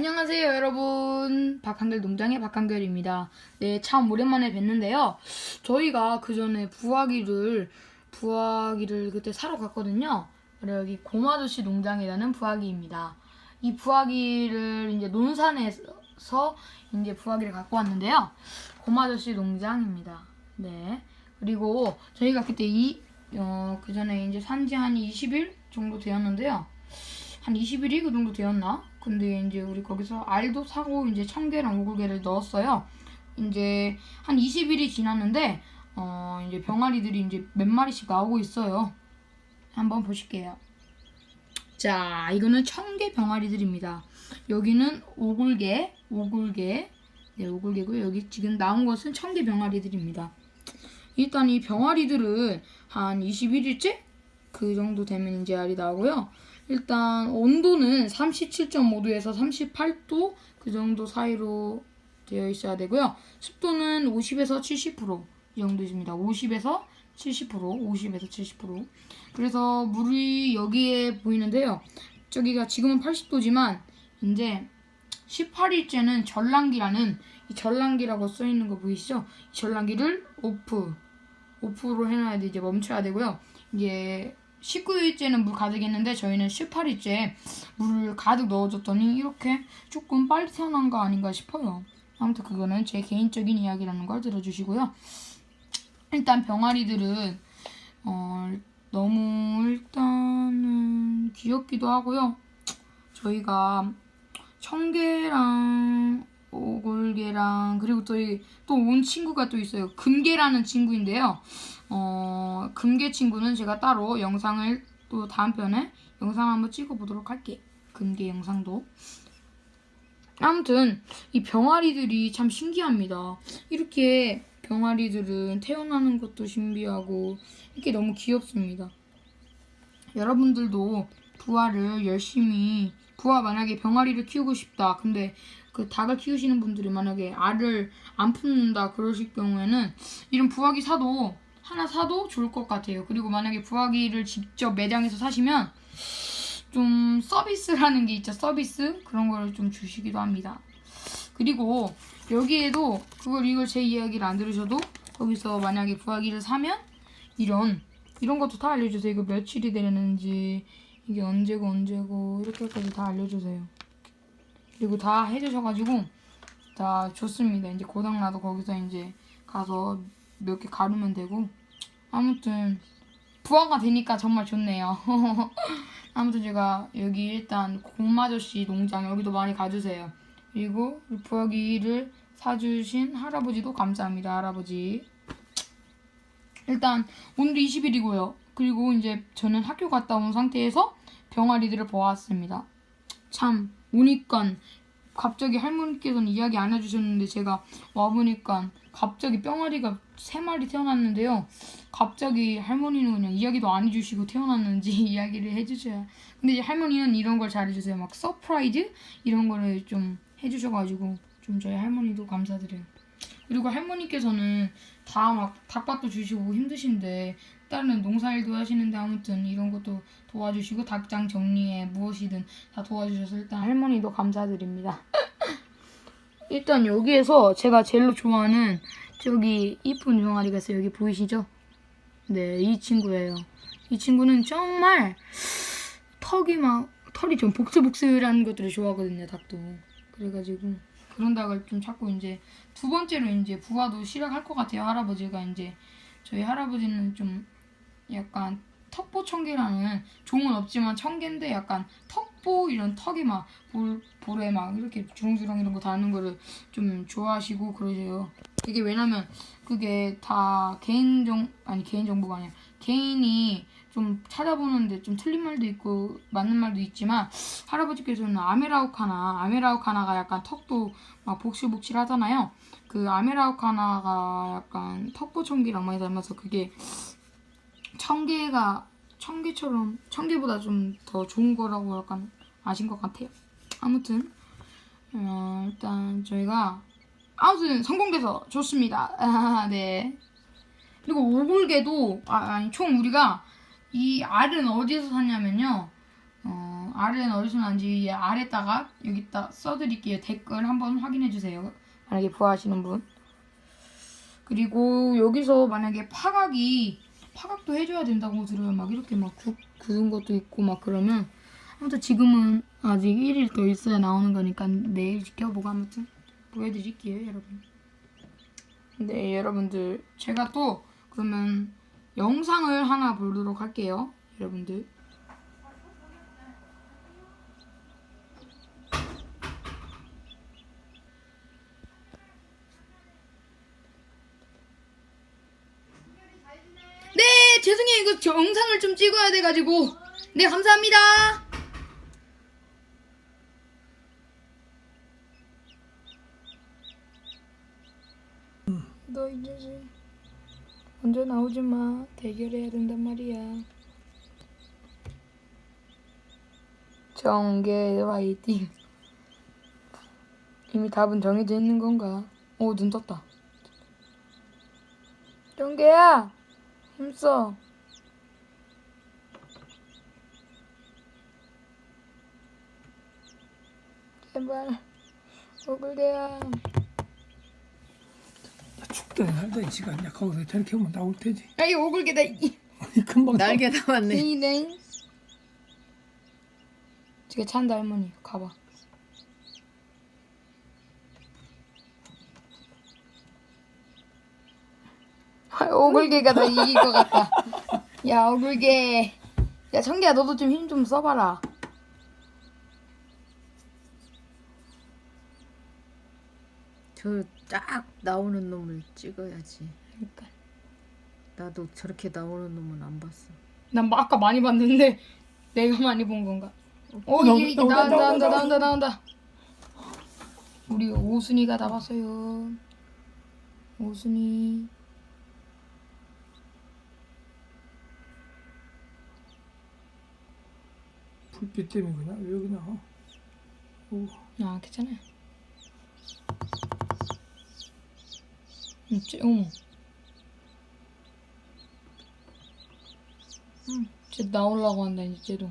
안녕하세요 여러분. 박한결 농장의 박한결입니다. 네 참 오랜만에 뵀는데요. 저희가 그 전에 부화기를 부화기를 그때 사러 갔거든요. 그래 여기 고마저씨 농장이라는 부화기입니다. 이 부화기를 이제 논산에서 이제 부화기를 갖고 왔는데요. 고마저씨 농장입니다. 네 그리고 저희가 그때 이 어, 그 전에 이제 산지 한 20일 정도 되었는데요 한 21일 그 정도 되었나? 근데 이제 우리 거기서 알도 사고 이제 청개랑 오골개를 넣었어요. 이제 한 20일이 지났는데 어 이제 병아리들이 이제 몇 마리씩 나오고 있어요. 한번 보실게요. 자, 이거는 청개 병아리들입니다. 여기는 오골개, 오골개, 네 오골개고요. 여기 지금 나온 것은 청개 병아리들입니다. 일단 이 병아리들은 한 21일째 그 정도 되면 이제 알이 나오고요. 일단 온도는 37.5도에서 38도 그 정도 사이로 되어 있어야 되고요. 습도는 50에서 70%이 정도 있습니다. 50에서 70%, 50에서 70%. 그래서 물이 여기에 보이는데요. 저기가 지금은 80도지만 이제 18일째는 전란기라는 이 전란기라고 써 있는 거 보이시죠? 이 전란기를 오프, 오프로 해놔야 돼 이제 멈춰야 되고요. 이게 19일째는 물 가득 했는데 저희는 18일째 물을 가득 넣어줬더니 이렇게 조금 빨리 태어난 거 아닌가 싶어요. 아무튼 그거는 제 개인적인 이야기라는 걸 들어주시고요. 일단 병아리들은 어, 너무 일단은 귀엽기도 하고요. 저희가 청개랑 오골개랑 그리고 또또온 친구가 또 있어요. 금개라는 친구인데요. 어, 금개 친구는 제가 따로 영상을 또 다음 편에 영상 한번 찍어 보도록 할게요. 금개 영상도. 아무튼 이 병아리들이 참 신기합니다. 이렇게 병아리들은 태어나는 것도 신비하고 이렇게 너무 귀엽습니다. 여러분들도 부화를 열심히 부화 만약에 병아리를 키우고 싶다. 근데 그 닭을 키우시는 분들이 만약에 알을 안 품는다 그러실 경우에는 이런 부화기 사도 하나 사도 좋을 것 같아요. 그리고 만약에 부화기를 직접 매장에서 사시면 좀 서비스라는 게 있죠. 서비스 그런 걸좀 주시기도 합니다. 그리고 여기에도 그걸 이걸 제 이야기를 안 들으셔도 거기서 만약에 부화기를 사면 이런 이런 것도 다 알려주세요. 이거 며칠이 되는지 이게 언제고 언제고 이렇게까지 다 알려주세요. 그리고 다 해주셔가지고 다 좋습니다. 이제 고장나도 거기서 이제 가서 몇 개 가르면 되고 아무튼 부화가 되니까 정말 좋네요. 아무튼 제가 여기 일단 곰아저씨 농장 여기도 많이 가주세요. 그리고 부화기를 사주신 할아버지도 감사합니다. 할아버지. 일단 오늘 20일이고요. 그리고 이제 저는 학교 갔다 온 상태에서 병아리들을 보았습니다. 참 오니까 갑자기 할머니께서는 이야기 안 해주셨는데 제가 와보니까 갑자기 뿅아리가 세 마리 태어났는데요. 갑자기 할머니는 그냥 이야기도 안 해주시고 태어났는지 이야기를 해주셔야. 근데 이제 할머니는 이런 걸 잘해주세요. 막 서프라이즈 이런 거를 좀 해주셔가지고 좀 저희 할머니도 감사드려요. 그리고 할머니께서는 다 막 닭밥도 주시고 힘드신데 다른 농사일도 하시는데 아무튼 이런 것도 도와주시고 닭장 정리에 무엇이든 다 도와주셔서 일단 할머니도 감사드립니다. 일단 여기에서 제가 제일 좋아하는 저기 이쁜 병아리가 있어요. 여기 보이시죠? 네, 이 친구예요. 이 친구는 정말 턱이 막 털이 좀 복슬복슬한 것들을 좋아하거든요. 닭도. 그래가지고 그런 닭을 좀 찾고 이제 두 번째로 이제 부화도 시작할 것 같아요. 할아버지가 이제 저희 할아버지는 좀 약간 턱보 청개라는 종은 없지만 청개인데 약간 턱보 이런 턱이 막 볼, 볼에 막 이렇게 주렁주렁 이런 거 다는 거를 좀 좋아하시고 그러세요. 이게 왜냐면 그게 다 개인 정 아니 개인 정보가 아니야 개인이 좀 찾아보는데 좀 틀린 말도 있고 맞는 말도 있지만 할아버지께서는 아메라우카나 아메라우카나가 약간 턱도 막 복실복실 하잖아요. 그 아메라우카나가 약간 턱보청기랑 많이 닮아서 그게 청개가 청개처럼 청개보다 좀 더 좋은 거라고 약간 아신 것 같아요. 아무튼 어, 일단 저희가 아무튼 성공돼서 좋습니다. 아, 네. 그리고 오골개도 아, 아니 총 우리가 이 알은 어디서 샀냐면요. 어, R은 어디서 나는지 아래다가 여기다 써드릴게요. 댓글 한번 확인해 주세요. 만약에 부하시는 분. 그리고 여기서 만약에 파각이 파각도 해줘야 된다고 들어요. 막 이렇게 막 구, 굳은 것도 있고 막 그러면 아무튼 지금은 아직 1일 더 있어야 나오는 거니까 내일 지켜보고 아무튼 보여드릴게요, 여러분. 네, 여러분들 제가 또 그러면 영상을 하나 보도록 할게요, 여러분들. 네, 죄송해요. 이거 저 영상을 좀 찍어야 돼가지고. 네, 감사합니다. 너 이제 먼저 나오지 마. 대결해야 된단 말이야. 정계 화이팅. 이미 답은 정해져 있는 건가? 오, 눈 떴다. 정계야! 힘써. 제발. 오글대야. 죽든 살든 지가 이제 거기서 저렇게 하면 나올 테지. 아이 오글개다. 이 아니, 금방 나- 날개 남았네. 이네. 지금 찬다 할머니. 가봐. 아, 오글개가 더 이길 것 같다. 야 오글개. 야 청기야 너도 좀 힘 좀 써봐라. 저 딱 나오는 놈을 찍어야지. 그러니까. 나도 저렇게 나오는 놈은 안 봤어. 난 뭐 아까 많이 봤는데 내가 많이 본 건가? 오 나온다, 이게 이게 나온다, 나온다 나온다 나온다, 나온다 나온다. 우리 오순이가 나왔어요. 오순이. 불빛 때문에 그냥 왜 그냥 오, 아 괜찮아 쟤, 어머. 음, 쟤 나오려고 한다 이제 쟤도.